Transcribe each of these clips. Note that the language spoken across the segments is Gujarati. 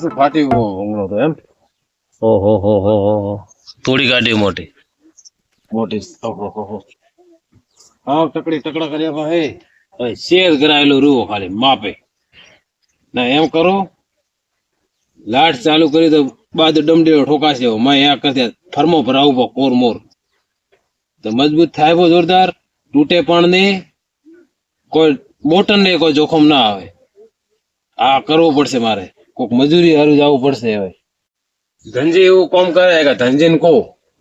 પાછું ફાટી ભૂંગળો તો એમ. ઓહો હો હો હો થોડી ગાડી મોટી. મોટી ઓહો હો હો હા ટકડી ટકડા કર્યા ભાઈ હવે શેર કરાયેલું રૂવો ખાલી માપે. ના એમ કરો. લાટ ચાલુ કરી તો બાદ ડમડીઓ ઠોકાશે. મેં અહીંયા કરતા ફરમો પર આવું કોર મોર. તો મજબૂત થાય બહુ જોરદાર. તૂટે પણ નહીં. કોઈ બોટન ને કોઈ જોખમ ના આવે. આ કરવું પડશે મારે. કોઈક મજૂરી હારું જવું પડશે હવે. ધનજી એવું કોમ કરે કે ધનજી ને કહું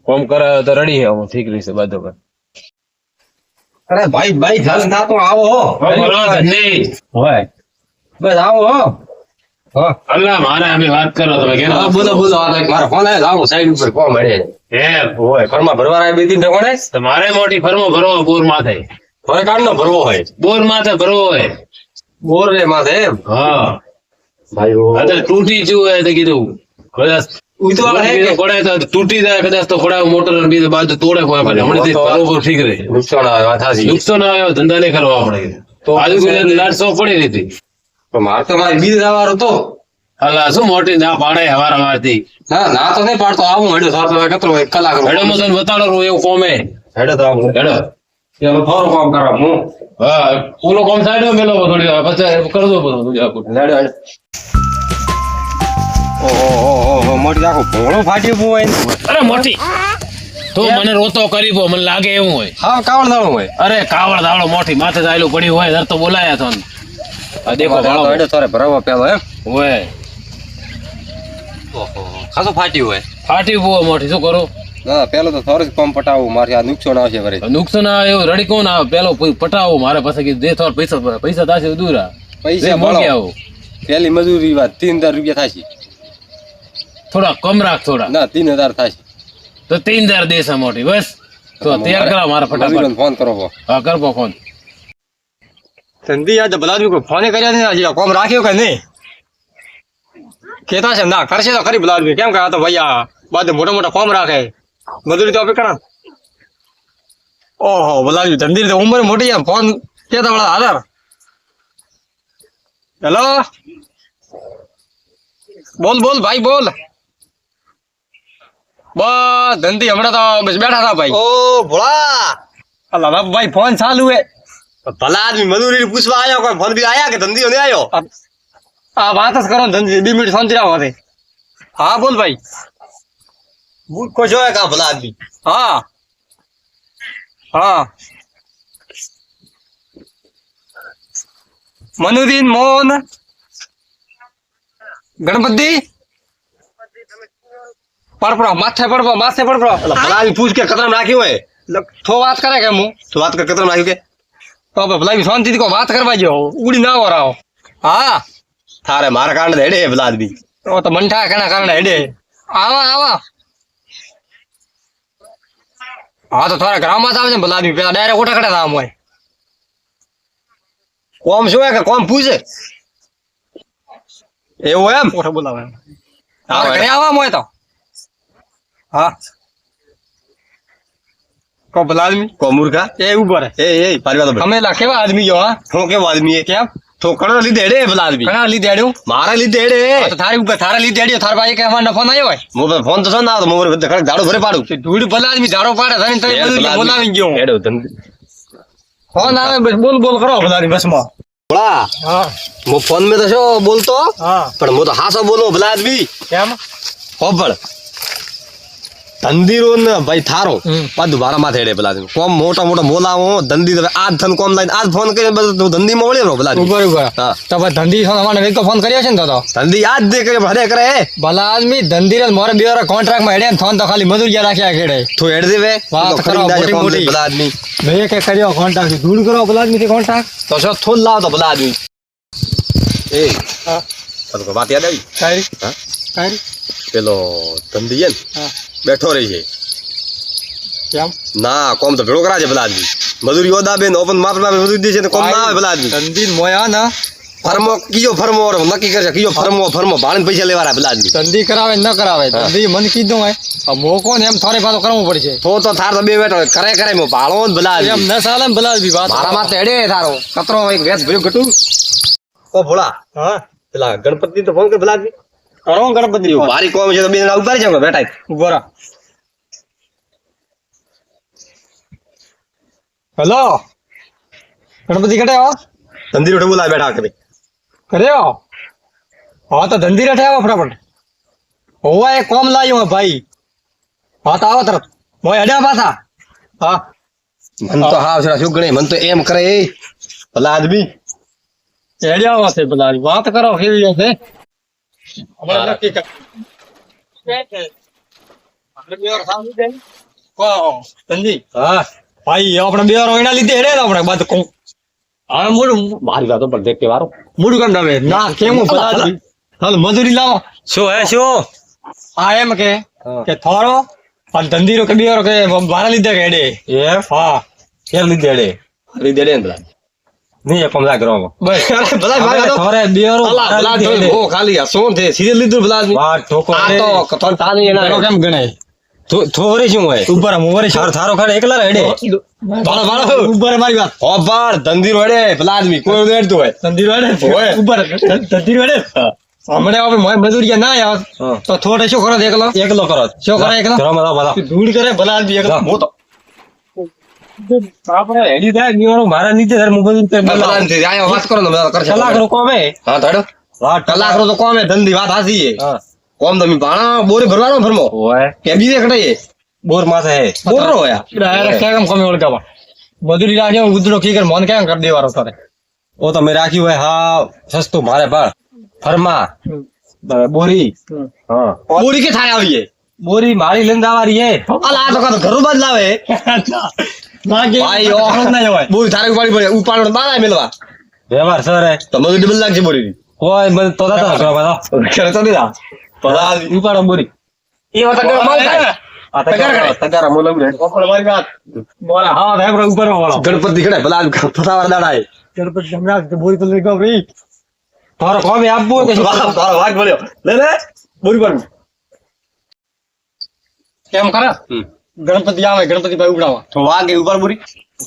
કોમ કરાવે તો રડી હું ઠીક રહેશે બાધો કર. અરે ભાઈ ભાઈ જલ્દ ના તો આવો હો. ધનજી. હોય બસ આવો હો. હા. અલ્લા મારે અમે વાત કરો તમે કેમ? હા, બોલો બોલો આ તો એક મારો ફોન આવ્યો આવો સાઈડ ઉપર કોમ મળે એમ. હોય ઘરમાં ભરવા આવ્યા બે ત્રણ ઠેકોણે તો મારે મોટી ફરમો ભરવો બોર માથે. હવે કાઢનો ભરવો હોય? બોર માથે ભરવો હોય. બોર રે માથે એમ? હા. ભાઈ ઓ અત્યારે તૂટી જ્યું હોય તો કીધું. કદાચ ઉઈ તો આ હે કે? પડે તો તૂટી જાય કદાચ તો મોટર બીજે બાજુ તોડે કોઈ પડે હમણાં થી બરોબર ઠીક રહે. નુકસાન આવે નુકસાન આવ્યો ધંધા નહીં કરવા પડે તો આજુ લાડસો પડી હતી પણ મારે તો મારી બીજ તો. અલા શું મોટી ના પાડે હવાર હવારથી ના ના તો નહીં પાડતો. આવું હેડો સાત કતરો એક કલાક હેડો મો બતાડો એવું કોમે. હેડો તો આવું હેડો. ચાલો ફોરો કામ કરા હું? હા ઓલો કોમ સાઈડ મેલો થોડી વાર પછી કરજો બધું બીજું આખું. હેડો હેડો ઓહો મોટી આખું ભોળું ફાટી હોય અરે મોટી! તો મને રોતો કરી પો મને લાગે એવું હોય. હા કાવડ દાળો હોય. અરે કાવળ દાવળો મોટી માથે ચાલ્યું પડ્યું હોય દર તો બોલાયા તો આ દેખો ભાળો હેડો તારે ભરાવા પેલો એમ? હોય. ઓહો ખાસો ફાટી હોય. ફાટી બહુ મોટી શું કરું? ના પેલો તો થોડું કોમ પટાવું મારે આ નુકસાન આવશે વળી. નુકસાન આવે એવું રડી કોણ આવે પેલો પટાવું મારે પાસે કીધું દે થોડા પૈસા પૈસા થશે દૂર આ. પૈસા દે આવો. પેલી મજૂરી વાત ત્રણ હજાર રૂપિયા થશે. થોડા કમ રાખ થોડા. ના ત્રણ હજાર થશે. તો ત્રણ હજાર દેશે મોટી બસ. તો તૈયાર કરા મારા ફટાફટ. ફોન કરો હો. હા કરવો ફોન સંધી આજે બધા કોઈ ફોન કર્યા નહીં આજે કોમ રાખ્યો કે નહીં? કેતા છે ના કરશે તો ખરી બધા કેમ કે આ તો ભાઈ આ બધા મોટા મોટા કોમ રાખે. મજૂરી તો આપે કરા ઓહો આદમી ધંધી રીતે ઉંમર મોટી છે ફોન કેતા વાળા આધાર હેલો? બોલ બોલ ભાઈ બોલ. બસ ધંધી હમણાં તો બસ બેઠા હતા ભાઈ. ઓ ભોળા. અલા બાપ ભાઈ ફોન ચાલુ હે. ભલા આદમી મજૂરી પૂછવા આવ્યો કોઈ? ફોન બી આયા કે ધંધી નહીં આવ્યો? આ વાત જ કરો ધંધી બે મિનિટ શાંતિ રાખો હા બોલ ભાઈ. મૂર્ખો છો કા ભલા આદમી. હા. હા. મનુદીન મોહન. ગણપતિ? પડપડો માથે પડપડો માથે પડપડો ભલાવી પૂછ કે કતરામ રાખ્યું હોય? થો વાત કરે કે હું? તો વાત કર કતરામ રાખ્યું કે? તો હવે ભલા શાંતિથી કોઈ વાત કરવા જો ઉડી ના વરાવો હા. થારે મારા કારણે હેડે ભલા આદમી. તો મંઠા કેના કારણે હેડે. આવા આવા. હા તો થોડા ગ્રામમાં જ આવે છે ભલા આદમી. પેલા ડાયરેક્ટ ઓટા આમ હોય કોમ શું કે કોમ પૂછે એવું એમ? ઓઠો બોલાવે હા, ઘરે આવવા હોય તો? હા. કો ભલા આદમી? કો મુર્ખા? એ ઉપર એ એ વાત તમે કેવા આદમી જો હા? હું કેવો આદમી એ? કેમ? તો કણો લીધે હેડે પેલા આદમી કણા લીધે હેડ્યું મારા લીધે હેડે. તારી ઉપર તારા લીધે હેડ્યો. તારા ભાઈ કે અમાર ફોન આવ્યો હોય? મોબાઈલ ફોન તો ના આવતો મોબાઈલ બધે ઝાડો ભરે પાડું. ધૂળ ભલા આદમી ઝાડો પાડે તારી તને બધું બોલાવી ગયો. હેડો ફોન આવે બસ બોલ બોલ કરો. ભલાની બસમાં ભલા હા. હું ફોન મેં તો શું બોલતો? હા. પણ હું તો હાસો બોલો ભલા કેમ? હોભળ ધંધીરો ને ભાઈ થારો. બધું મારા માથે હેડે પેલા કોમ મોટા મોટા બોલાવો ધંધી તમે આજ ધન કોમ લઈને આજ ફોન કરી બધું ધંધી માં વળે પેલા ઉપર ઉપર તો ભાઈ ધંધી અમારે વેગ તો ફોન કર્યો છે ને તો ધંધી આજ દે કરે ભરે કરે. ભલા આદમી ધંધી રે મોરે બે કોન્ટ્રાક્ટમાં હેડે ને ફોન તો ખાલી મજૂરિયા રાખ્યા ખેડે તો હેડ દેવે વાત કરો, મોટી મોટી. પેલા આદમી મેં કે કર્યો કોન્ટ્રાક્ટ દૂર કરો ભલા આદમી થી કોન્ટ્રાક્ટ તો છો થોલ લાવ તો ભલા આદમી એ હા તો વાત યાદ આવી? કાઈ હા. કાઈ પેલો ધંધી છે ને બેઠો રહી છે. કેમ? ના કોમ તો ભેળો કરા છે પેલા આદમી મજૂરી ઓદા બેન ઓપન માપ માપ મજૂરી દે છે ને કોમ ના આવે પેલા આદમી ધંધી મોયા ના. ફરમો કીયો ફરમો નક્કી કરશે કીયો ફરમો ફરમો ભાડે પૈસા લેવાના પેલા આદમી ધંધી કરાવે ન કરાવે ધંધી મન કીધું હોય. આ મોકો ને એમ થોડે પાછો કરવું પડશે. તો તો થાર તો બે બેઠો કરે કરે મો ભાળો ને ભલા એમ ન સાલે ને ભલા આદમી વાત. મારા માથે હેડે થારો. કતરો એક વેત ભર્યો ગટુ ઓ ભોળા હા. પેલા ગણપતિ તો ફોન કર ભલા આદમી કરો ગણપતિ મારી કોમ છે તો બેન ઊભા રહી જાવ બેઠા ઊભો રહો. હેલો? ગણપતિ કટે આવો? ધંધી રોટે બોલા બેઠા કરે કર્યો હા તો ધંધી રેઠે આવો ફટાફટ. હોવા એ કોમ લાવ્યો હે ભાઈ. હા તો આવો તરત. મોય અડ્યા પાછા. હા. મન તો હા શું ગણે? મન તો એમ કરે એ. ભલા આદમી. એડ્યા હશે ભલા વાત કરો કેવી છે હમણાં નક્કી કર. કહો, ધનજી હા. ભાઈ આપણે બે વાર એના લીધે હેડે આપણે બાદ કહું હા મોડું મારી વાતો પર દેખ કે વારો મોડું કામ તમે ના કેમ હું? હાલ મજૂરી લાવો. શું હે શું? આ એમ કે. કે અને ધંધી ધંધીરો કે બેરો કે મારા લીધે કે હેડે? એ? હા. કેમ લીધે હેડે? લીધે હેડે ને નહીં એ કોમ લાગ રહો બસ ભલા મારી વાતો થોરે બેરો ભલા જોઈ ઓ ખાલી આ શું છે સીધે લીધું ભલા વાત ઠોકો આ તો તાની બેરો એના કેમ ગણાય થોરી શું હોય ઉપર આમ ઉપર થારો ખાડે એકલા હેડે બાળો બાળો ઉપર મારી વાત ઓ બાર ધંધી રોડે ભલા આદમી કોઈ દેડતું હોય ધંધીરો હેડે ઓય. ઉપર ધંધીરો હેડે હમણાં હવે મોય મજૂરી ના આવે તો થોડે શું કરો એકલો એકલો કરો શું કરે એકલો ધરો માં ભલા ધૂળ કરે ભલા આદમી એકલો હું તો આપણે હેડી થાય નિવારો મારા નીચે ધર મોબાઈલ તે ભલા આદમી આયા વાત કરો ને બધા કરશે કલાકનું કોમે હા ધડો કલાક નો તો કોમ ધંધી વાત હાસી હે. કોમ તમે ભાણા બોરે ભરવાનો ફરમો? ઓય. કે બીજે કટાઈએ? બોર માથે હે. બોર નો હોયા ડાયરેક્ટ કેમ કોમે ઓળખાવા? મજૂરી લાગે ઉધડો કી કર મન કેમ કરી દેવાનો તારે? ઓ તમે રાખ્યું હોય હા સસ્તું મારે ફરમા. બોરી. હા. બોરી કે થાય આવીએ બોરી માળી લઈને જવા હે. અલા આ તો કાં ઘરું બાદ લાવે ભાઈ ઓ ના જવાય બોરી તારે ઉપાડી પડે. ઉપાડો બારા મેલવા. વ્યવહાર સર હે તો મજૂરી ડબલ લાગશે બોરી કોઈ મને તો દાતા કરો બાદા કરે તો દીધા પડા ઉપાડો બોરી એ વાત કરે માલ આ તગારા તગારા મોલમ રે. ઓપડ મારી વાત. બોલા. હા થાય ઉપર વાળો ગણપતિ ખડે ભલા ફસાવાર દાડા ગણપતિ જમરાજ બોરી તો લઈ ગયો રી તારો કોમે આપવું તારો ભાગ મળ્યો. લે લે. બોરી પર કેમ કરે? ગણપતિ આવે ગણપતિ ભાઈ ઉડાવવા તો વાગે ઉપર બોરી?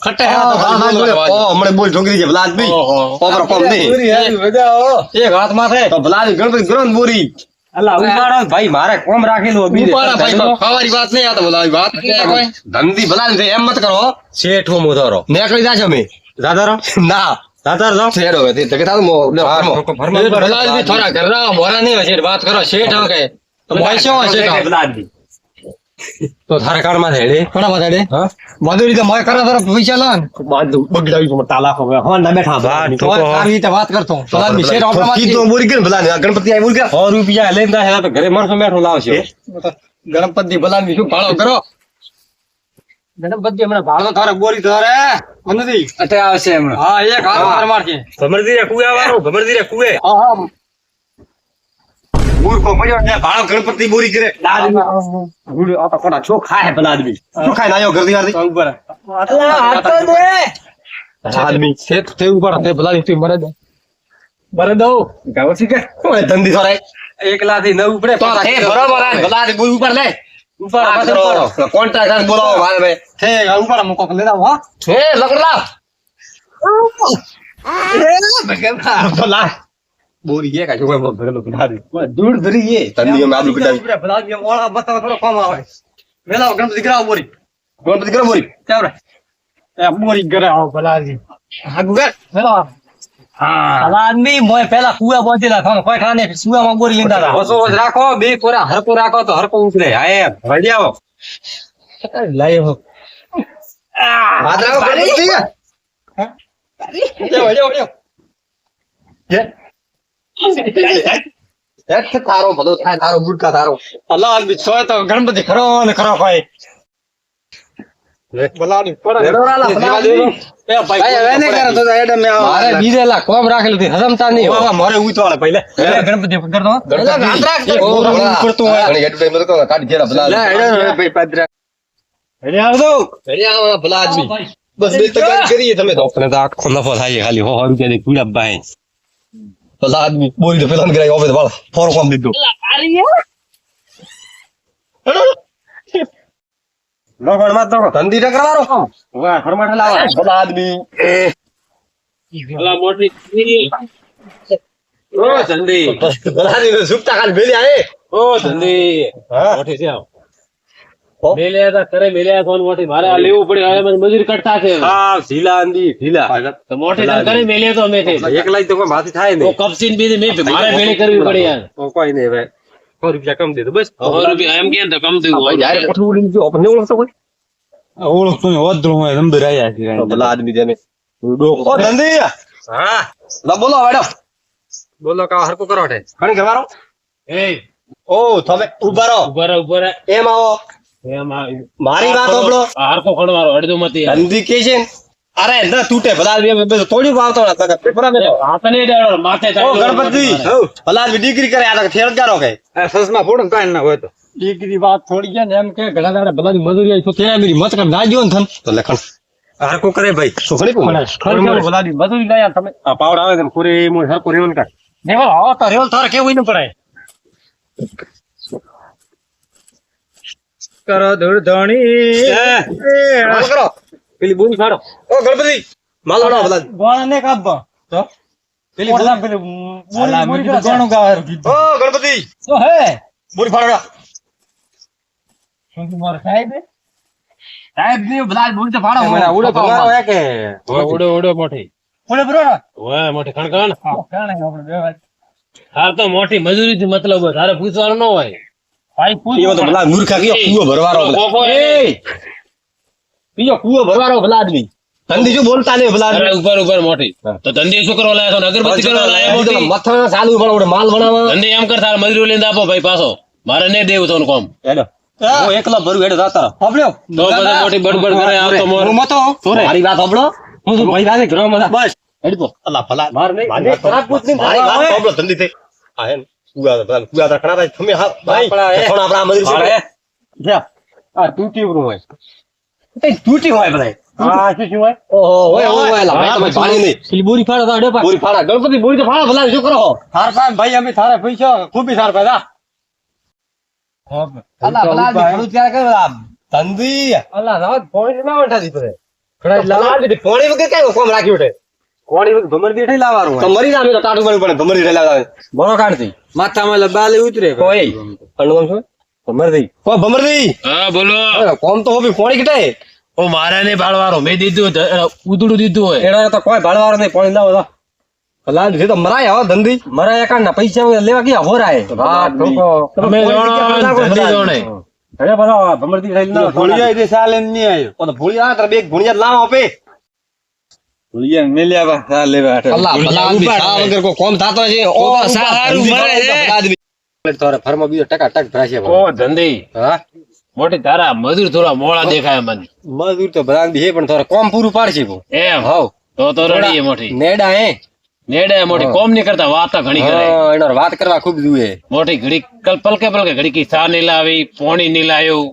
ખટ્ટે હે તો હા. ઓ, હમણે બોલ ઠોકરી છે ભલા આદમી ઓપરો કોમ નહીં. એક હાથ માથે તો ભલા આદમી ગણપતિ ગ્રન બોરી. અલા ઉપાડો. ભાઈ મારે કોમ રાખેલું અભી ઉપાડા ભાઈ ખાવાની વાત નહીં આ તો બોલા વાત ધંધી ભલા આદમી એમ મત કરો શેઠો મોધારો. નીકળી જાશે અમે. દાદારો? ના. શેઠ હવે તે કે મો- મોરા નહીં વાત કરો શેઠ કે. તો ભાઈ શું છે આદમી. તો તારે કાળમાં માં રે ઘણા માં ડે હા? મજૂરી તો મોય કરા તારા પૈસા લો ને. બગડાવી તો તાલા હવે. હા ના બેઠા. તો સારી રીતે વાત કરતો. ભલા આદમી શેઠ આપણા કીધું બોરી કે ભલા ગણપતિ આઈ કે સો રૂપિયા લઈને જાય તો ઘરે માણસો બેઠો લાવશે. ગણપતિ ભલા ની શું ભાળો કરો? ગણપતિ હમણાં ભાળો તારે બોરી તારે. નથી અટે આવશે હમણાં. હા એક હાથ માર મારશે ભમરદી રે કુવે આવવાનું ભમરદી રે કુવે. હા હા. મૂર્ખો પડ્યો ને ભાળો ગણપતિ બોરી કરે. ગુડ આ તો કોના છો ખાય ભલા આદમી. શું ખાય નાયો ઘરથી વારથી ઉપર આદમી. શેઠ તે ઉપર તે ભલા આદમી મરે દે. મરે દઉં. ગાવ છે કે? ઓય ધંધી થોરાય એકલા થી નવ ઉપડે તો એ બરોબર હે ભલા આદમી બોલ ઉપર લે. ઉપર આ કોન્ટ્રાક્ટ બોલાવો મારે ભાઈ. છે ઉપર મૂકો લઈ જાવ હા. લકડ લાવ ભલા બોરી કે કાજો કોઈ ભરેલો આદમી દૂર ધરી એ ધંધી અમે આદમી કડાવી ઉપડે ભલા આદમી મોળા બતાવ થોડો કામ આવે. વેલા ગણપતિ કરાવો બોરી. ગણપતિ કરો બોરી? ચાવડે એ બોરી કરે આવો. ભલા આદમી હા? ગુગર વેલા રાખો બે કોરા હરકો રાખો તો હરકો ઉતરે હા એમ રડી આવો લઈ હો હાથ રાખો ગણપતિ લેવો લેવો લેવો એક તારો ભલો થાય તારો ગુટકા તારો ભલા આદમી છોય તો ગણપતિ ખરો ને ખરો ભાઈ ભલા આદમી એ ભાઈ હવે નહીં કરે તો મારે બીજે લા કોમ રાખેલું હતી હરમતા નહીં હોય. મારે ઉતવાળે પહેલે ગણપતિ કરતો ગણપતિ. ઓ, ભલા પડતું હોય. ઘણી advertise માં તો કાઢી જેલા ભલા આદમી. હેડે આવજો ઘણી આવા ભલા આદમી. બસ બે તગારી કરીએ તમે તો. આપણે તો આખો નફો થાય છે ખાલી સો સો રૂપિયા થી કુડા ભલા આદમી બોલી તો પેલા હવે તો વાળ, ફોરો કોમ દીધું. તો ધંધી તો કરવાનો કામ. હવે હરમાઠા લાવવાના. ભલા આદમી. ભલા મોટી ઓ ધંધી ભલા આદમી સુખતા ખાલી ભેલી આયે ઓ ધંધી હા મોટી છે આવ. મેલ્યા કરે મેલ્યા મોટી. મારે આ લેવું પડે હવે મને મજૂરી કરતા છે. હા ઢીલા અંદી ઢીલા. તો મોટી તને કરે મેલ્યા તો અમે છે. એકલા તો કોઈ માથી થાય તો કપસીન બીજી મેં મારે ભેળી કરવી પડે યાર. કોઈ નહીં હવે. સો રૂપિયા કમ દીધું બસ. સો રૂપિયા એમ કે કમ થયું ભાઈ જ્યારે ઉડીને જો આપણને ઓળખતો કોઈ? ઓળખતો ને વધુ હોય નંબર આવ્યા તો ભલા આદમી જેને ઓ ધંધી! હા. લા બોલો મેડમ. બોલો કા હરકો કરો છે ઘણી ઘરવાળો? એ. ઓ તમે ઊભા રહો. ઊભા રહો ઊભા રહો. એમ આવો. મારી વાત સાંભળો. આ હરખો ખણવારો અડધો મતી ધંધી કે છે અરે ન તૂટે ભલા થોડી વાવતો ને તો પેપર મે તો. હાથ ને ડાળો માથે ઓ ગણપતિ ભલા ડિગ્રી કરે આ તો ફેરજગારો કે. સસમાં ફોડો કાઈ ના હોય તો. ડિગ્રી વાત થોડી છે ને એમ કે ઘણા દાડા બધાની મજૂરી આવી તો ત્યાં મેરી મત કર ના ગયો ને થન તો લખણ. હરકો કરે ભાઈ. સુખણી કો બધાની મજૂરી લાયા તમે. આ પાવડ આવે ને પૂરે મો હરકો રેવલ કાઢ. રેવલ હા તો રેવલ તારે કેવું ન પડાય. કરો દોડ ધણી હાલ કરો. પેલી બૂમ ખાડો ઓ ગણપતિ. માલ વડાવો ભલા ગોણા ને કાપવા તો પેલી બૂમ. પેલી બોરી બોરી ગણો ગાવાનું ઓ ગણપતિ. તો હે? બોરી ફાડોડા શું મારો સાહેબ સાહેબ ને બધા બોરી તો ફાડો. મને ઉડો ફાડો હે કે? ઉડો ઉડો મોઠી ઉડો બરો ઓય કણ કણ કણ આપણે બે વાત. હાર તો મોટી મજૂરી થી મતલબ હોય. તારે પૂછવાનું ન હોય. ભાઈ પૂછ. એવો તો ભલા મૂર્ખા કયો કૂવો ભરવારો એ! બીજો કૂવો ભરવારો ભલા આદમી. ધંધી બોલતા નહીં ભલા ઉપર ઉપર મોટી. તો ધંધી શું કરવા લાયા છો? અગરબત્તી કરવા લાયા મોટી? મથાણા ચાલુ પણ માલ બનાવવા. ધંધી એમ કર તારે મજૂરી લઈને આપો ભાઈ પાછો. મારે નહીં દેવું તો કોમ. હેડો. હું એકલો ભરું હેડો જાતા રહો. તો બધા મોટી બડબડ કરે આવ તો મોર. મતો મારી વાત સાંભળો હું તો ભાઈ વાત કરો મને બસ. હેડ. તો અલ્લા ભલા માર નહીં. મારી ખરાબ પૂછ નહીં મારી વાત સાંભળો ધંધી થઈ. આ હે ને. કુવા તો ભલા કુવા તો ખરા થાય તમે હા ભાઈ પણ આપણા મજૂરી છે જા. આ તૂટી ઉરું હોય. એ તૂટી હોય ભલા આ શું શું હોય? ઓહો હોય હોય અલા ભાઈ તમે પાણી નહીં. પેલી બોરી ફાડો તો અડે પા બોરી ફાડા. ગણપતિ બોરી તો ફાડા ભલા શું કરો થાર પાન ભાઈ અમે થારે પૈસા ખૂબી થાર પાદા અલ્લા ભલા ભલું ત્યારે કરે આ ધંધી. રાત પોઈન્ટ ના વઠા દીપરે ભલા પાણી વગર કઈ કોમ કોણી ભમર બેઠી લાવવાનું તો મરી જામે તો ટાટું પડે પણ ભમરી રેલા આવે બરો કાઢતી. માથામાં લબાલે ઉતરે. કોઈ. અનુગમ છો ભમરદી. કો ભમરદી! હા બોલો. કોમ તો હોબી પાણી કટાય ઓ મારે નહીં ભાળવારો મેં દીધું ઉદડું દીધું હોય. એનો તો કોઈ ભાડવાળો નહીં પાણી લાવો તો. ભલા છે તો મરાય હો ધંધી. મરાય કાંડ ના પૈસા લેવા ગયા હોરાય વાત તમે જાણો, અરે ભલા ભમરદી ખાઈ ના ભોળિયા તે સાલ એમ નહીં આવ્યો. ઓ તો ભૂળિયા તારે બે એક લાવો આપે મોટી તારા મજૂર થોડા મોડા દેખાય મને. મજૂર તો આદમી છે પણ થોડા કોમ પૂરું પાડશે એમ? હવ. તો તો રડી મોટી. નેડા હે. નેડે મોટી. કોમની કરતા વાત ઘણી કરે. હા એનો વાત કરવા ખૂબ જુએ મોટી ઘડી પલકે પલકે ઘડી કી સા નહીં લાવી પોણી નહીં લાવ્યું.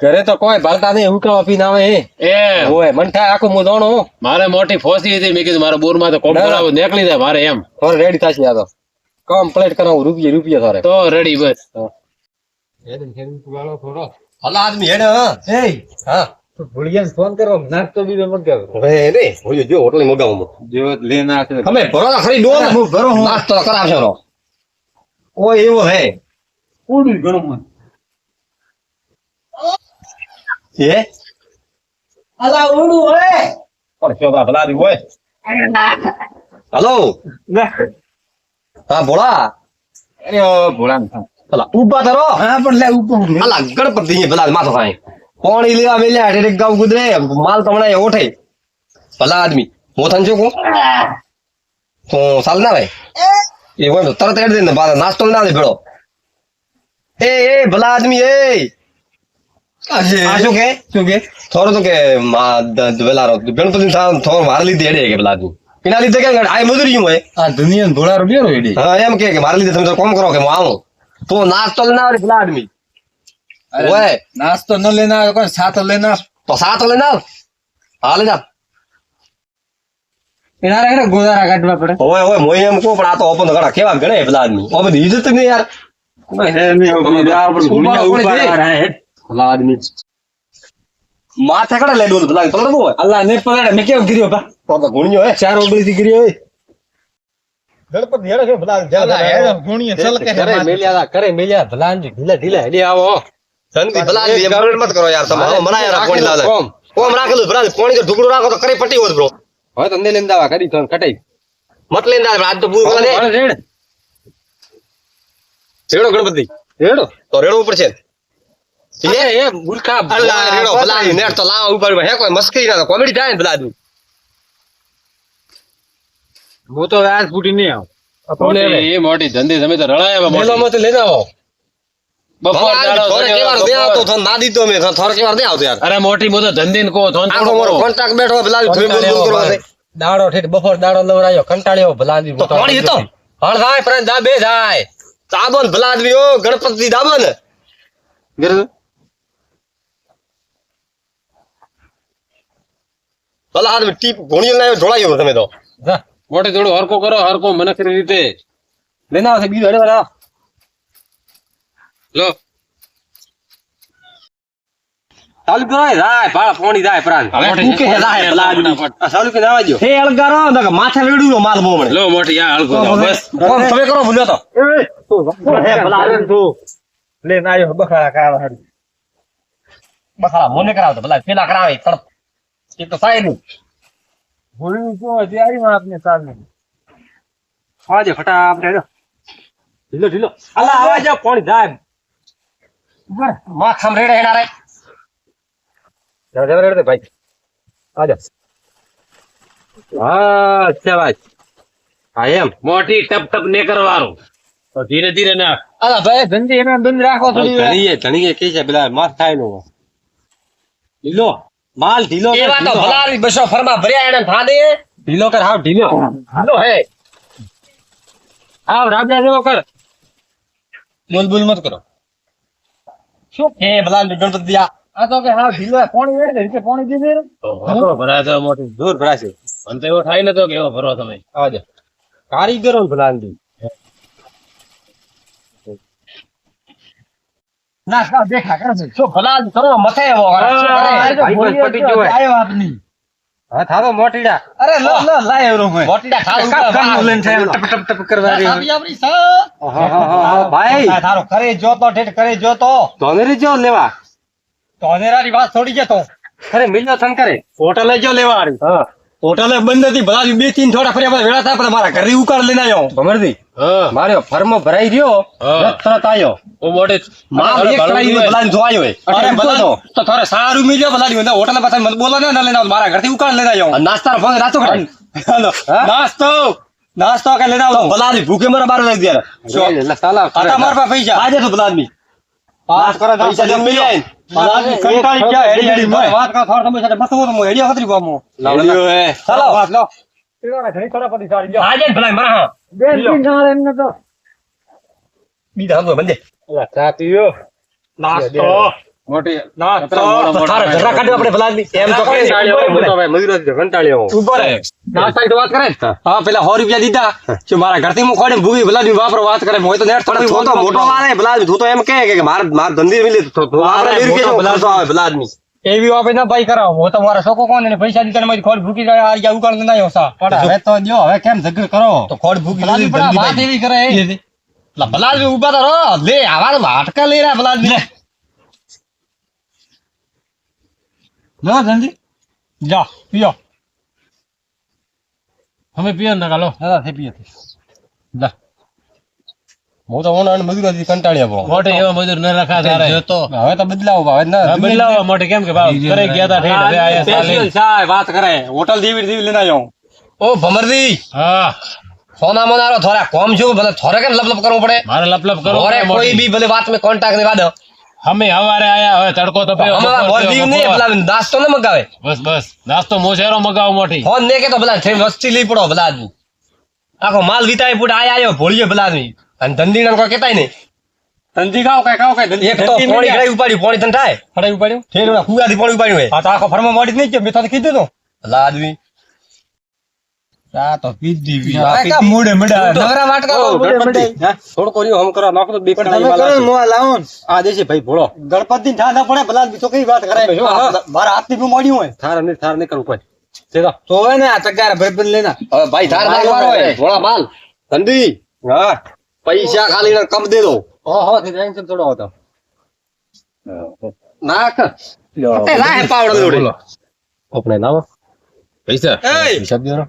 ઘરે તો કોઈ ભરતા નહીં હું પીને આવે હે. હોય થાય આખું હું જાણો મારે મોટી ફોસી હતી મેં કીધું મારા બોરમાં તો કોમ કરાવો નીકળી જાય મારે એમ. થોડે રેડી થશે આ તો. કમ્પ્લીટ કરાવું રૂપિયા રૂપિયા તારે. તો રેડી બસ. હલા આદમી હેડે હા. એય, હા. ભોળિયાને ફોન કરો નાસ્તો બીજો મગાવો હવે રે હું જો હોટલ મગાવું. જો લઈને આવશે. અમે ભરો ખરી ડોલ હું ભરો હું. નાસ્તો તો કરાવશો ઓય એવો હે. ઉડું ઘણું મન. હે? અલા ઉડું હે? પણ શું બા ભલા આદમી હોય. હલો? હા ભોળા? અરે ફોન. ભલા ઊભા તરો હા પણ લે ઉપર અલા ગણપતિ અહીંયા ભલા માથો ખાય પાણી લેવા મેલ્યા એક ગાવ ગુદરે. માલ તમને ઓઠે. ભલા આદમી. મોથન છો કો તો સાલ ના ભાઈ. એ? તરત હેડ દે ને નાસ્તો ના દે ભેળો. એ એ ભલા આદમી એ. આ શું કે? શું કે? થોડો તો કે પેલા ગણપતિ લીધે કે ભલા એના લીધે કે આ મજૂરી હોય. આ દુનિયા ભોળા રૂપિયા હા એમ કે કે મારા લીધે તમે કોમ કરો કે હું આવું. તો નાસ્તો લઈને આવે ભલા આદમી. ઓય. નાસ્તો ન લેના આવે કોઈ સાતો લેના તો લઈને આવ હાલે જા એના રે ગોદારા કાઢવા પડે. ઓય ઓય મોય એમ કહું પણ આ તો ઓપન ઘણા કેવા ગણે પેલા આદમી. ઓ બધી ઇજ્જત નહીં યાર. હે. તો તમને લઈને દાવા કરી તો કટાઈ મત લઈને આજ તો પૂરું રેડો ગણપતિ રેડો તો રેડો ઉપર છે એ એ મૂર્ખા અલ્લા રેડો ભલા નેટ તો લાવા ઉપર હે કોઈ મસ્કરી ના કોમેડી થાય ને ભલા દુ. હું તો આજ ફૂટી નહીં આવું. મોટી એ મોટી ધંધી તમે તો રળાયા મેલોમાં તો લઈને આવો બપોર ભલા આદમી, દાડો થોડે કેવાર દે આવતો થોડો ના દીધો મેં. થોડો કેવાર દે આવતો યાર. અરે મોટી ભલા બોલ કરવા દે. દાડો ઠેઠ બપોર દાડો લવરાયો કંટાળ્યો હતો? હળ થાય પ્રાણ દા બે જાય. દાબન ભલા આદમી ઓ ગણપતિ દાબન. ભલા આ ટીપ ઘોણીઓ લાવ્યો ઢોળાયો તમે તો. મોટે જોડો હરકો કરો હરકો મનખરી રીતે. લઈને આવશે બીજું હેડે વાળા લો. ચાલુ કરો જાય ભાડા પોણી જાય પ્રાણ હવે કે જાય ભલા ચાલુ કે નાવા દો હે અળગારો નકર માથે વેડું નો માલ બોમણે લો મોટી આ હળકો બસ. તમે કરો ભૂલ્યો તો હે ભલા આદમી તું. લઈને આવ્યો બખાડા ખાવા બખાડા મોને ભલા પેલા કરાવે તડપ. એક તો સાય નહીં ભૂલી શું હતી આવી માં આપને સામે આવાજે ફટાફટ હેડો. ઢીલો ઢીલો. અલા આવાજ પાણી જાય માં રેડે હેડા રે. જવા રેડ દે ભાઈ. આજા. હા હા એમ. મોટી ટપ ટપ ને કરવાનું તો ધીરે ધીરે ના. અલા ભાઈ ધંધી એના બંધ રાખો થોડી. ધણીએ ધણીએ કે છે પેલા માસ થાય નો ઢીલો. માલ ઢીલો એવા તો ઢીલો. બસો ફરમા ભર્યા એને થા ઢીલો કર હાવ ઢીલો. હાલો હે. આવ રાજા જેવો કર. બોલ બોલ મત કરો. શું? કે ભલા ગણપતિ દિયા. આ તો કે હા ઢીલો હે, પાણી વેડે રીતે પાણી દીધે ભરાય તો મોટી દૂર ભરાશે. મને તો એવો થાય નતો કે એવો ભરો તમે. આજે કારીગરો ને ભલાંડી ના કા દેખા કરે છે. શું ભલા કરો મથે એવો હોય. આવ્યો આપની. હા થારો મોટીડા. અરે લો લો લાય એવરો ભાઈ મોટીડા ખાલી કાપ લઈને છે, ટપ ટપ ટપ કરવા રહી આપી આપણી સા. હા ભાઈ. ઠેઠ કરે તો જો લેવા? તો વાત થોડી જતો અરે મિલજો થન કરે. હોટલે જો લેવા આવી હા. હોટલે બંધ હતી બધા બે ત્રણ થોડા ફર્યા વેળા થાય પણ મારા ઘરે ઉકાળ લઈને આવ્યો ભમરદી હા. મારે ફર્મ ભરાઈ રહ્યો તરત આવ્યો ઓ એક કરાઈ. અરે તો તારે સારું મિલ્યો ભલાની અંદર હોટલ મને બોલો ને લઈને આવો. મારા ઘરથી ઉકાળ લઈને આવ્યો. નાસ્તા કરી હાલો. નાસ્તો. નાસ્તો કે લઈને આવો. ભલાની ભૂખે મારા બાર લઈ દે સાલા પાસે પૈસા. આજે તો ભલાની વાત કરે પૈસા જેમ. ભલાની કંટાળી ગયા હેડી હેડી. વાત કરો થોડા સમય સાથે બસવો તો મોય. હેડિયો ખતરી ગામો. લાવડ્યો હે. ચાલો. વાત લો. ઘણી થોડા પડી સારી લ્યો. આજે ભલા મારા હા તીન જણા એમને તો. બીજા બંદે નાસ્તો. મોટી કાઢ્યો આપણે ભલાની એમ તો કે રહે નાસ્તા તો વાત કરે. હા પેલા સો રૂપિયા દીધા જો મારા ઘરથી હું ખોડીને ભૂગી ભલા વાપરો વાત કરે મોય તો નેટ થોડા તું મોટો વાળે ભલા તું તો એમ કહે કે માર માર ધંધી મિલી તો તું આપણે આપણે વીર કે મોટો ભલા તો આવે ભલા એવી વાપે ના ભાઈ કરાવો. હું તો મારા છોકો કોણ ને પૈસા દીધા ને મારી ખોડ ભૂકી જાય આ ગયા ઉકાળ ના સા. હવે તો જો હવે કેમ ઝઘડ કરો? તો ખોડ ભૂકી વાત એવી કરે. ભલાજી ઊભા રહો. લે આવા વાટકા લઈ રહ્યા ભલાજી લો જલ્દી જા પીઓ. અમે પીએ ને કાલો હા તે પીએ હું તો ઓના મજૂર હતી કંટાળ્યા બહુ. મોટી એવા મજૂર ન રખા તારે. જોતો. હવે તો બદલાવો હવે ના બદલાવો મોટી કેમ કે ભાવ કરે ગયા તા ઠેઠ હવે આયા સાલે. ચાય વાત કરે. હોટલ જેવી જેવી લઈને આવ્યો ઓ ભમરદી હા. સોના મોનારો થોડા કોમ છું ભલે થોડે કેમ લપ લપ કરવું પડે. મારે લપ લપ કરો ઓરે કોઈ બી ભલે વાત મેં કોન્ટેક્ટની વાત અમે હવારે આયા હવે તડકો તપ્યો અમારા થયો, દીવ નહીં. ભલા નાસ્તો ન મગાવે. બસ બસ. નાસ્તો મોસેરો મગાવો મોટી. ફોન ને કે તો ભલા થઈ વસ્તી લઈ પડો ભલા આદમી આખો માલ વિતાય પૂટ આયા આયો ભોળીયો ભલા આદમી અને ધંધી કોઈ કેતાય નહીં. ધંધી ખાવ કઈ ખાવ કઈ ધંધી એક તો પોણી ઘડાઈ ઉપાડી પોણી તન થાય ફડાઈ ઉપાડ્યું? ઠેર કુવાથી પોણી ઉપાડ્યું હા તો આખો ફરમા મોડી જ નહીં કે મેં તને કીધું તો. ભલા આદમી આ તો પીધી આ કા મૂડે મડા નવરા વાટકા ઓ, ગણપતિ. થોડું કર્યું હમ કરો નાખો તો બે તમે કરો ને મોં લાવો. આ દેશી ભાઈ ભોળો. ગણપતિ ના ના પડે ભલા બીજો કઈ વાત કરે? મારા હાથથી મોડ્યું હોય. થાર નહીં થાર નહીં કરવું કોઈ. સીધો તો હોય ને આ તગારા ભાઈબંધ લેના હવે ભાઈ ધાર માલ હોય. ભોળા માલ. ધંધી. હા. પૈસા ખાલી કમ દે દો. ઓહો તે ટેન્શન થોડો હતો. નાખ. એ લાય પાવડો જોડે. આપણે લાવો. પૈસા. દેવાનો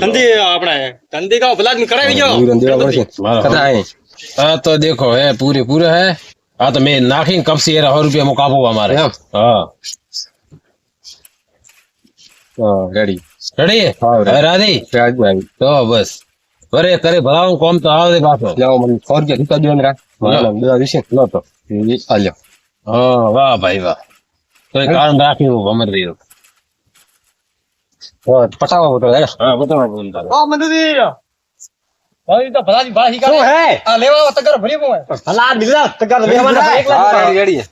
ધંધી આપણે. ધંધી કા ભલા કરાવી ગયો. હે હા તો દેખો હે પૂરી પૂરે હે. આ તો મેં નાખીને કપસી એરા સો રૂપિયા માં કાપો અમારે? હા. રેડી રેડી રાધી તો બસ. વરે કરે ભલાવું કોમ તો આવે પાછો. લાવો મને સો રૂપિયા દીપા દો ને રાખ દિવસે લો તો. હા વાહ ભાઈ વાહ. તો કારણ રાખ્યું અમર રહ્યું. પટાવા તો હેડો હા બતાવો બોલતા ઓ મંદુજી! ભાઈ તો ભલાજી ભાઈ શું હે? આ લેવા તગર ભરી પોય ભલા બિલા તગાર લેવાના હા, રેડી રેડી.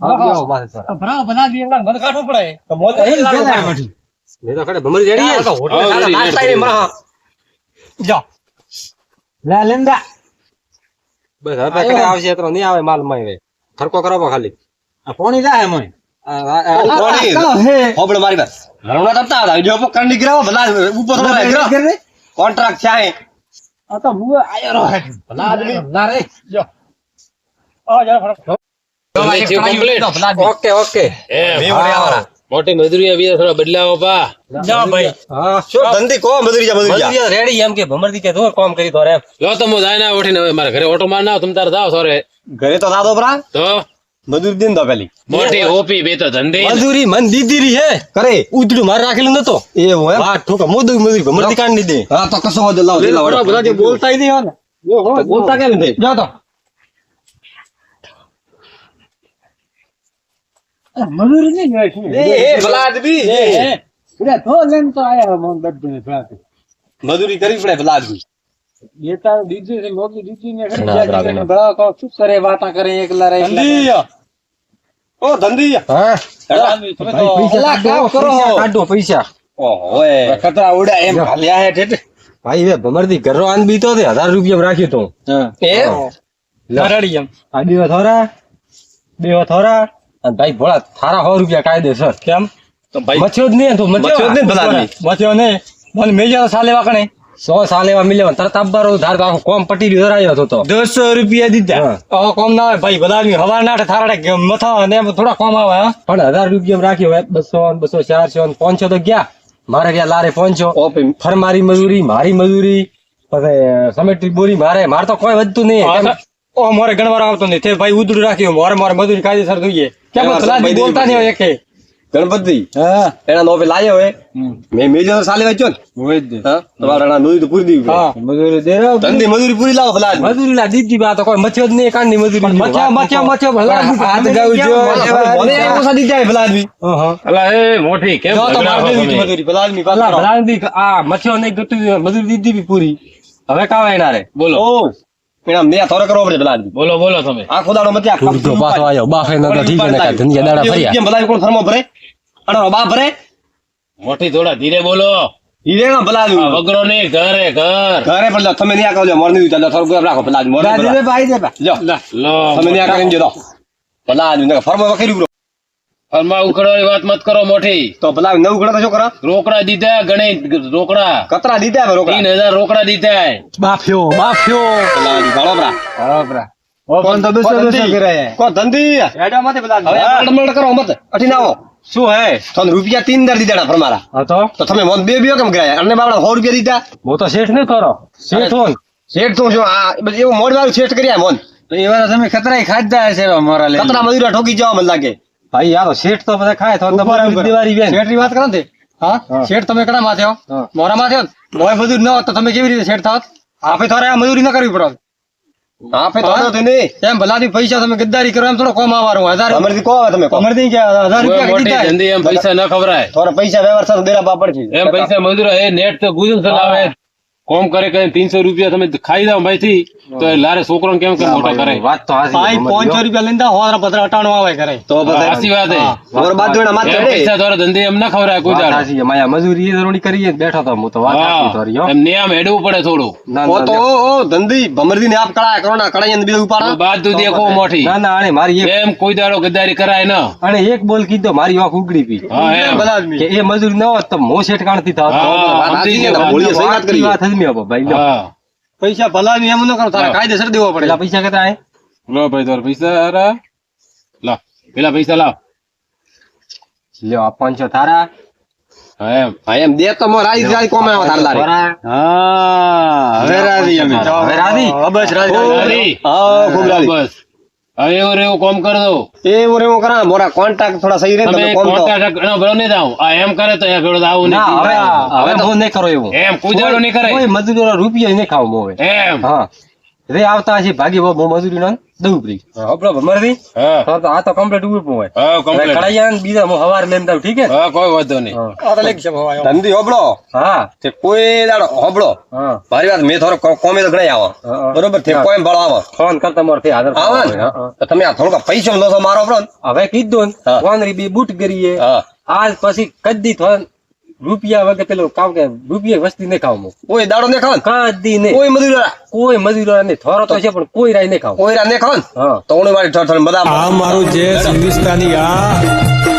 આવો માથે સર ભરા ભલાજી મન કાઢવું પડે. તો મોલ એ મેં તો ખડે ભમરી રેડી હે હોટલ હા, નાસ્તા ready. માં જા. લા લેંદા. બસ હવે કડે આવશે તો નહીં આવે માલમાં ખરકો કરાવો ખાલી. આ પોણી જાય હોબળ મારી બસ હરણા તપતા હતા. જો પર કંડી ભલા ઉપર થોડો કોન્ટ્રાક્ટ છે આ આ તો મુએ આયો રો ભલા આદમી ના રે. જો. આ જા ઓકે ઓકે એમ મોટી મજૂરી આવી થોડા બદલાવો પા. જા ભાઈ. હા. શું ધંધી કો મજૂરી જા મજૂરી જા રેડી એમ કે ભમરદી કે કામ કરી તો રે. જો તમે જાય ના ઉઠીને હવે મારા ઘરે ઓટો માર ના તમ તાર જાઓ સોરે ઘરે તો દાદો બરા તો? મજૂરી દેન દો પેલી. મોટી ઓપી બે તો ધંધે મજૂરી મન દીધી રહી હે. કરે. ઉતડું માર રાખેલું નતો. એ હોય હા ઠોકા મોદુ મજૂરી ભમરદી કાઢ નહીં દે હા તો કસો વાંધો લાવ લે લાવ ભલાજી બોલતા ય નહીં હો ને. બોલતા કેમ નહીં? જા તો. મજૂરી નહીં જાય છે. એ એ ભલા આદમી. પૂરા તો લેન તો આયા મન બધું ને ફ્લાટ મજૂરી કરી પડે ભલા આદમી. બેટા દીધી છે મોટી દીધી ને ઘણા બરાબર. બળા કો શું કરે વાતા કરે એકલા રહે ધંધી ઓ ધંધી. હા. તમે તો પૈસા કાઢો પૈસા ઓહો કતરા ઉડા એમ હાલ્યા હે ઠેઠ. ભાઈ હવે ભમરદી ઘરનો આન બીતો તે હજાર રૂપિયા રાખ્યો તો. એ? રેડી એમ આ બે થોરા બે થોરા અને ભાઈ ભોળા થારા સો રૂપિયા કાયદેસર કેમ? તો ભાઈ મચ્યો જ નહીં તો મચ્યો જ નહીં ભલા આદમી બચ્યો ને મને મેજા સાલે વાકણે સો સાલ એવા મિલ્યા. તરત આપબારો ધાર આખો કોમ પટી રહ્યો ધરાયો હતો તો. દસો રૂપિયા દીધા. હવે કોમ ના આવે. ભાઈ બધા હવા નાઠે થારાડે મથા ને થોડા કોમ આવે પણ હજાર રૂપિયા રાખ્યો હોય બસો બસો ચારસો પાંચસો તો ગયા. મારે ગયા લારે પહોંચ્યો ઓપી. ફરમારી મજૂરી મારી મજૂરી પછી સમેટી બોરી મારે. મારે તો કોઈ વધતું નહીં. ઓ મારે ગણવાર આવતો નહીં. તે ભાઈ ઉધડું રાખ્યું. મારે મારે મજૂરી કાયદેસર જોઈએ કેમ બોલતા નહીં હોય એકે? ગણપતિ? હા. એના નો લાયો હે? મે મેજો સાલે વાંચ્યો ને. હોય જ હા? તમારા રાણા મજૂરી તો પૂરી દીધી હા. મજૂરી દે રો તંદી મજૂરી પૂરી લાવો ભલા આદમી મજૂરી લા દીધી બા તો કોઈ મચ્યો જ નહીં કાંડની મજૂરી મચ્યા મચ્યા મચ્યા ભલા હાથ ગાવ જો. મને એ ઓછા દી જાય ભલા આદમી અલા એ મોઠી કેમ? મજૂરી ભલા પાછા ભલા દી આ મચ્યો નહીં ગતું મજૂરી દીધી બી પૂરી. હવે કાવા એના રે બોલો ઓ મેં થોડો કરવો પડે ભલા બોલો બોલો તમે. આખો દાડો મચ્યા જો પાછો આવ્યો બાફે ન તો ઠીક ને કાંઈ ધંધિયા દાડા ફર્યા કેમ ભલા કોણ થર્મો ભરે અડો બા ભરે. મોટી થોડા ધીરે બોલો. ધીરે ના ભલા આદમી વગરો ઘરે ઘર. ઘરે પણ તમે નહીં આકો લ્યો મોર નહીં થોડું રાખો ભલા મોર નહીં ભાઈ દે લો તમે નહીં આ કરીને જો ભલા આદમી ને ફરમો વખેરી બ્રો ઉખડવાની વાત મત કરો મોટી. તો ભલા ન નવું શું કરો? રોકડા દીધા ગણી રોકડા. કતરા દીધા હે રોકડા? તીન હજાર રોકડા દીધા. બાફ્યો બાફ્યો. ભલા બરોબરા. ભલા કોણ તો દુસો દુસો કરે? કો ધંધી? એડા માથે ભલા હવે અડમડ કરો મત અઠી નાવો શું હે? તમને રૂપિયા તીન દર દીધા ના ફરમારા. હા તો? તો તમે મન બે બે કેમ ગયા અને બાબડા સો રૂપિયા દીધા. હું તો શેઠ ને કરો. શેઠ હોય શેઠ તો શું આ એવું મોડ વાળું શેઠ કર્યા મોન તો એ વાર તમે ખતરાય ખાધા હશે મારા લે કતરા મજૂરા ઠોકી જવા મને લાગે. ભાઈ યાર શેઠ તો બધા ખાય તો તમારી દિવાળી બેન. વાત કરો ને હા? શેઠ તમે કડા માથે હો? મોરા માથે મોય મજૂરી ન હોત તો તમે કેવી રીતે શેઠ થાત? આપે તારે આ મજૂરી ન કરવી પડે તો તો નહીં. એમ ભલાથી પૈસા તમે ગદ્દારી કરો એમ થોડો કોમ આવવાનું. હજાર અમારથી કહો હવે તમે અમરથી કે હજાર રૂપિયા કીધા. એમ પૈસા ન ખવરાય. થોડા પૈસા વ્યવહાર સાથે દેરા બાપડ છે એમ પૈસા મજૂરો એ નેટ તો ગુજર ચલાવે કોમ કરે કઈ તીનસો રૂપિયા તમે ખાઈ જાવ ભાઈ થી તો એ લારે છોકરો કેમ કેમ મોટો કરે? વાત તો હાચી ભાઈ પાંચસો રૂપિયા લઈને હોરા પતરા અટાણું આવે કરે તો સાચી વાત હે. ઓર બાદ જોડા માથે રે પૈસા દ્વારા ધંધે એમ ના ખવરાય કોઈ દાડો. માયા મજૂરી એ ધરોણી કરીએ બેઠો તો હું તો વાત હાચી તારી, હો. એમ નિયમ હેડવું પડે થોડું. ઓ તો ઓ ધંધી ભમરદી ને આપ કળાય કરો ના ને બીજું ઉપાડો. બાદ તું દેખો મોટી. ના ના આણે મારી એક એમ કોઈ દાડો ગદ્દારી કરાય ન. અને એક બોલ કીધો મારી આંખ ઉગડી પી હા એમ. બધા કે એ મજૂરી ન હોત તો મો શેઠ કાણથી થાત. હા, વાત કરી. વાત હજમી આપો ભાઈ હા. પૈસા ભલાવી એમ ન કરો તારા કાયદેસર દેવો પડે. પેલા પૈસા કેતા હે? લો ભાઈ તારા પૈસા હારા. લાવ પેલા પૈસા લાવ. લ્યો આ પાંચસો તારા. હા એમ. હા એમ. દે તો મોર રાઈ જાય કોમે આવા તાર લારે. હા હવે રાધી અમે. હવે રાધી બસ રાધી રાજી. હા ખૂબ રાધી બસ હવે એવું ને એવું કોમ કર દો એ મોરે એવો કરા મોરા કોન્ટ્રાક્ટ થોડા સહી રહે ને તમે કોમ તો. એનો ભરો નહીં થાવ આ એમ કરે તો એ તો આવું ના હવે હવે તો નહીં કરો એવું. એમ કુજાડો નહીં કરે કોઈ મજૂરો રૂપિયા નહીં ખાવ મોવે એમ. હા. રે આવતા છે ભાગી બહુ મજૂરી નો દઉં પડી હપડો ભમરથી હા. તો તો આ તો કમ્પ્લીટ ઉભું હોય. હા કમ્પ્લીટ કડાઈયા ને બીજા હું હવાર લેમ દઉં ઠીક હે હા કોઈ વાંધો નહીં. આ તો લેખ છે ભાઈ ધંધી હોબળો. હા. તે કોઈ દાડો હોબળો. હા. મારી વાત મેં થોડો કોમે તો ગણાય આવો. બરોબર? તે કોઈ ભળો આવો. ફોન કરતા મારે થી હાજર આવો ને. તો તમે આ થોડોક પૈસો છો મારો આપણો હવે કીધું ને ફોન વાંદરી બી બૂટ કરીએ. હા. આજ પછી કદી થોડા રૂપિયા વગર પેલો કામ કે રૂપિયા વસ્તી નહીં ખાવ કોઈ દાડો ને ખાવ ને કદી નહીં. કોઈ મજૂર? કોઈ મજૂરો નહીં. થોરો તો છે પણ કોઈ રાય નહીં ખાવ. કોઈ રાય ને ખાવ હા. તો ઓણી વાળી ઠઠ બધા આ મારું જે હિન્દુસ્તાની આ